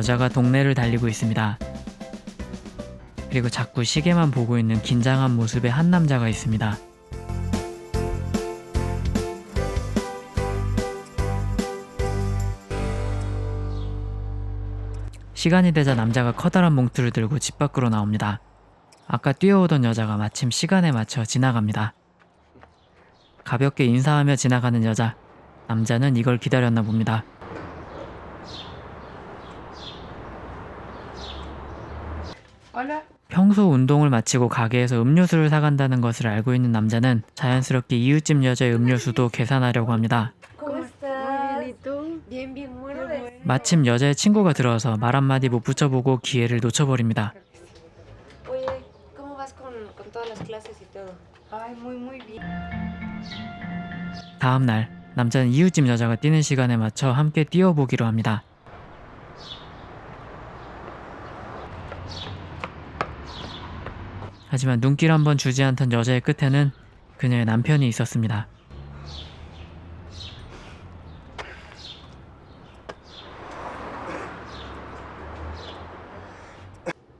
여자가 동네를 달리고 있습니다. 그리고 자꾸 시계만 보고 있는 긴장한 모습의 한 남자가 있습니다. 시간이 되자 남자가 커다란 봉투를 들고 집 밖으로 나옵니다. 아까 뛰어오던 여자가 마침 시간에 맞춰 지나갑니다. 가볍게 인사하며 지나가는 여자. 남자는 이걸 기다렸나 봅니다. 평소 운동을 마치고 가게에서 음료수를 사간다는 것을 알고 있는 남자는 자연스럽게 이웃집 여자의 음료수도 계산하려고 합니다. 마침 여자의 친구가 들어서 말 한마디 못 붙여보고 기회를 놓쳐버립니다. 다음 날 남자는 이웃집 여자가 뛰는 시간에 맞춰 함께 뛰어보기로 합니다. 하지만 눈길 한번 주지 않던 여자의 끝에는 그녀의 남편이 있었습니다.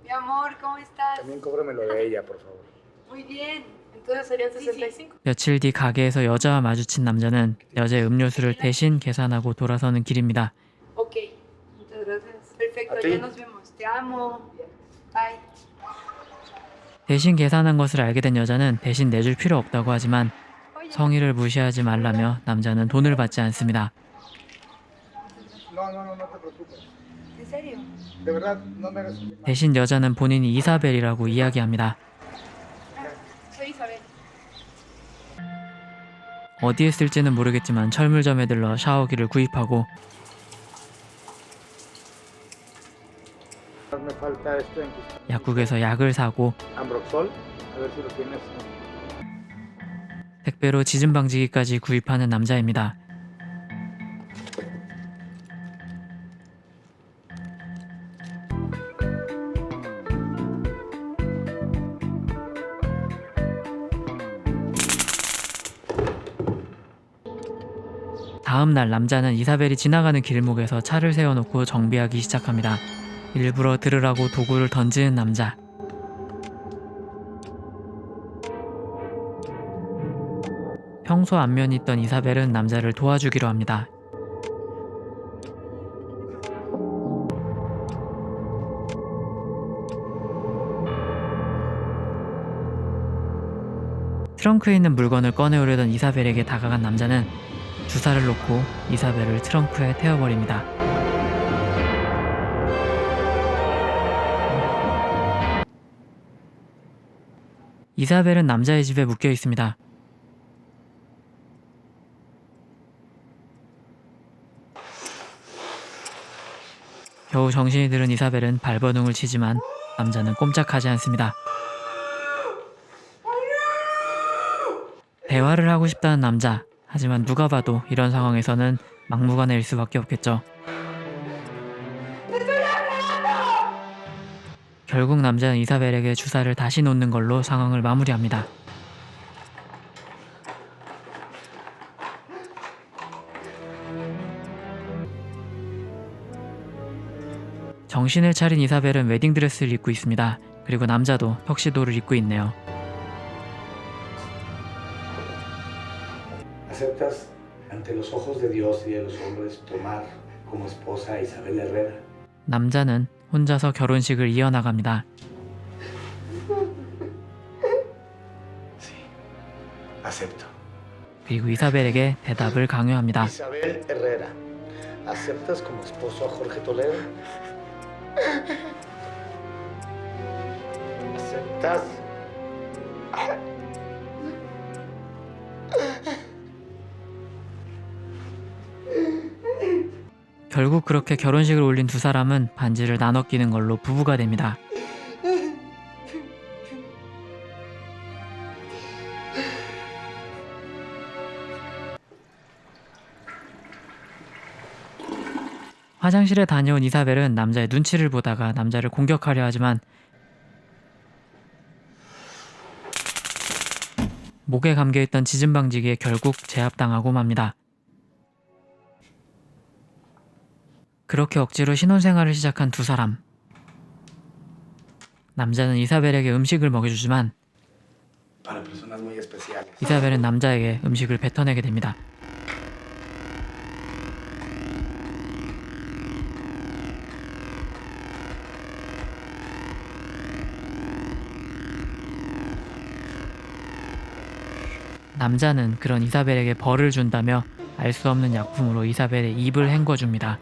Mi amor, ¿cómo estás? También cóbrame lo de ella, por favor. Muy bien. Entonces serían Sí, sí. 65. 며칠 뒤 가게에서 여자와 마주친 남자는 여자의 음료수를 대신 계산하고 돌아서는 길입니다. Ok. Muchas gracias. Perfecto, A ti. ya nos vemos. Te amo. Bye. 대신 계산한 것을 알게 된 여자는 대신 내줄 필요 없다고 하지만 성의를 무시하지 말라며 남자는 돈을 받지 않습니다. 대신 여자는 본인이 이사벨이라고 이야기합니다. 어디에 쓸지는 모르겠지만 철물점에 들러 샤워기를 구입하고 약국에서 약을 사고. 택배로 지진 방지기까지 구입하는 남자입니다. 다음 날 남자는 이사벨이 지나가는 길목에서 차를 세워놓고 정비하기 시작합니다. 일부러 들으라고 도구를 던지는 남자. 평소 안면이 있던 이사벨은 남자를 도와주기로 합니다. 트렁크에 있는 물건을 꺼내오려던 이사벨에게 다가간 남자는 주사를 놓고 이사벨을 트렁크에 태워버립니다. 이사벨은 남자의 집에 묶여 있습니다. 겨우 정신이 들은 이사벨은 발버둥을 치지만 남자는 꼼짝하지 않습니다. 대화를 하고 싶다는 남자. 하지만 누가 봐도 이런 상황에서는 막무가내일 수밖에 없겠죠. 결국 남자는 이사벨에게 주사를 다시 놓는 걸로 상황을 마무리합니다. 정신을 차린 이사벨은 웨딩드레스를 입고 있습니다. 그리고 남자도 턱시도를 입고 있네요. ¿Aceptas ante los ojos de Dios y de los hombres tomar como esposa a Isabel Herrera? 남자는 혼자서 결혼식을 이어나갑니다. 그리고 이사벨에게 대답을 강요합니다. 결국 그렇게 결혼식을 올린 두 사람은 반지를 나눠 끼는 걸로 부부가 됩니다. 화장실에 다녀온 이사벨은 남자의 눈치를 보다가 남자를 공격하려 하지만 목에 감겨있던 지진방지기에 결국 제압당하고 맙니다. 그렇게 억지로 신혼생활을 시작한 두 사람. 남자는 이사벨에게 음식을 먹여주지만. 이사벨은 남자에게 음식을 뱉어내게 됩니다. 남자는 그런 이사벨에게 벌을 준다며 알 수 없는 약품으로 이사벨의 입을 헹궈줍니다.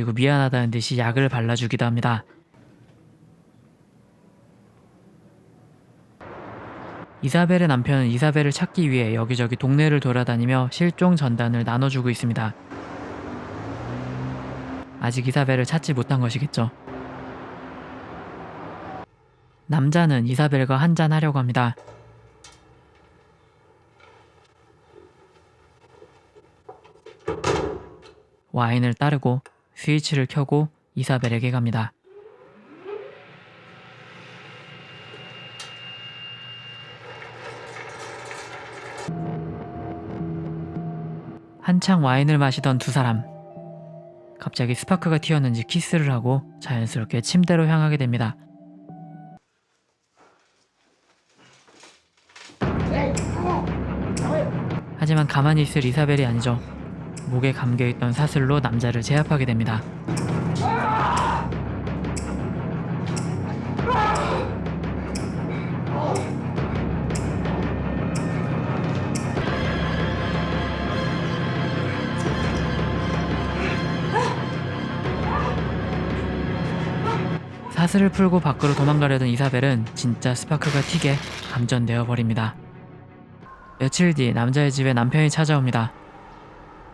그리고 미안하다는 듯이 약을 발라주기도 합니다. 이사벨의 남편은 이사벨을 찾기 위해 여기저기 동네를 돌아다니며 실종 전단을 나눠주고 있습니다. 아직 이사벨을 찾지 못한 것이겠죠. 남자는 이사벨과 한잔 하려고 합니다. 와인을 따르고 스위치를 켜고 이사벨에게 갑니다. 한창 와인을 마시던 두 사람. 갑자기 스파크가 튀었는지 키스를 하고 자연스럽게 침대로 향하게 됩니다. 하지만 가만히 있을 이사벨이 아니죠. 목에 감겨있던 사슬로 남자를 제압하게 됩니다. 사슬을 풀고 밖으로 도망가려던 이사벨은 진짜 스파크가 튀게 감전되어 버립니다. 며칠 뒤 남자의 집에 남편이 찾아옵니다.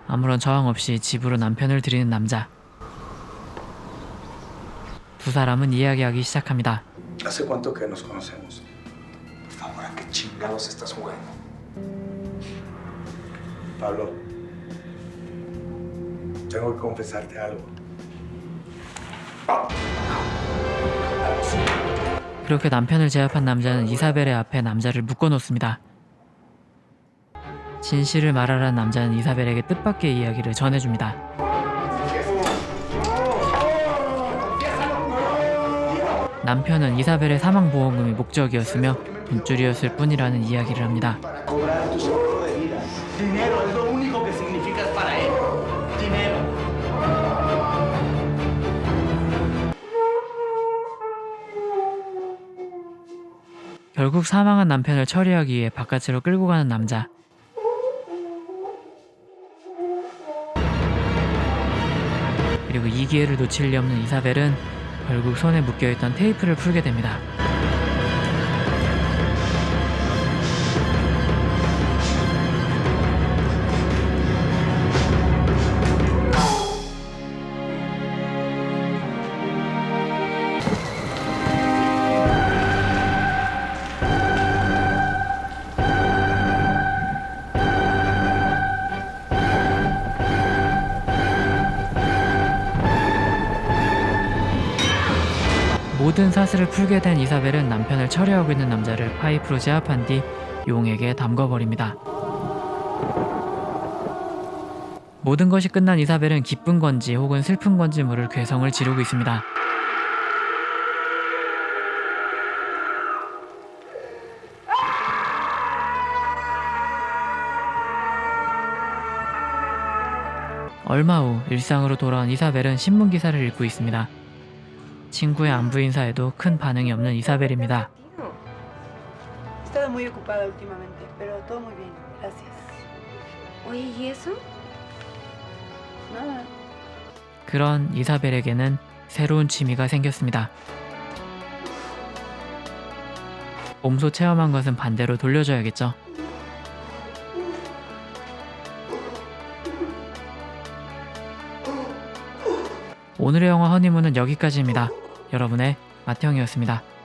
아무런 저항 없이 집으로 남편을 들이는 남자. 두 사람은 이야기하기 시작합니다. ¿Hace cuánto que nos conocemos? Por favor, ¿a qué chingados estás jugando? Pablo, tengo que confesarte algo. 그렇게 남편을 제압한 남자는 이사벨의 앞에 남자를 묶어놓습니다. 진실을 말하라는 남자는 이사벨에게 뜻밖의 이야기를 전해줍니다. 남편은 이사벨의 사망보험금이 목적이었으며 돈줄이었을 뿐이라는 이야기를 합니다. 결국 사망한 남편을 처리하기 위해 바깥으로 끌고 가는 남자. 이 기회를 놓칠 리 없는 이사벨은 결국 손에 묶여있던 테이프를 풀게 됩니다. 모든 사슬을 풀게 된 이사벨은 남편을 처리하고 있는 남자를 파이프로 제압한 뒤 용에게 담궈버립니다. 모든 것이 끝난 이사벨은 기쁜 건지 혹은 슬픈 건지 모를 괴성을 지르고 있습니다. 얼마 후 일상으로 돌아온 이사벨은 신문 기사를 읽고 있습니다. 친구의 안부 인사에도 큰 반응이 없는 이사벨입니다. He estado muy ocupada últimamente, pero todo muy bien. Gracias. Oye, ¿y eso? Nada. 그런 이사벨에게는 새로운 취미가 생겼습니다. 몸소 체험한 것은 반대로 돌려줘야겠죠. 오늘의 영화 허니문은 여기까지입니다. 여러분의 마태형이었습니다.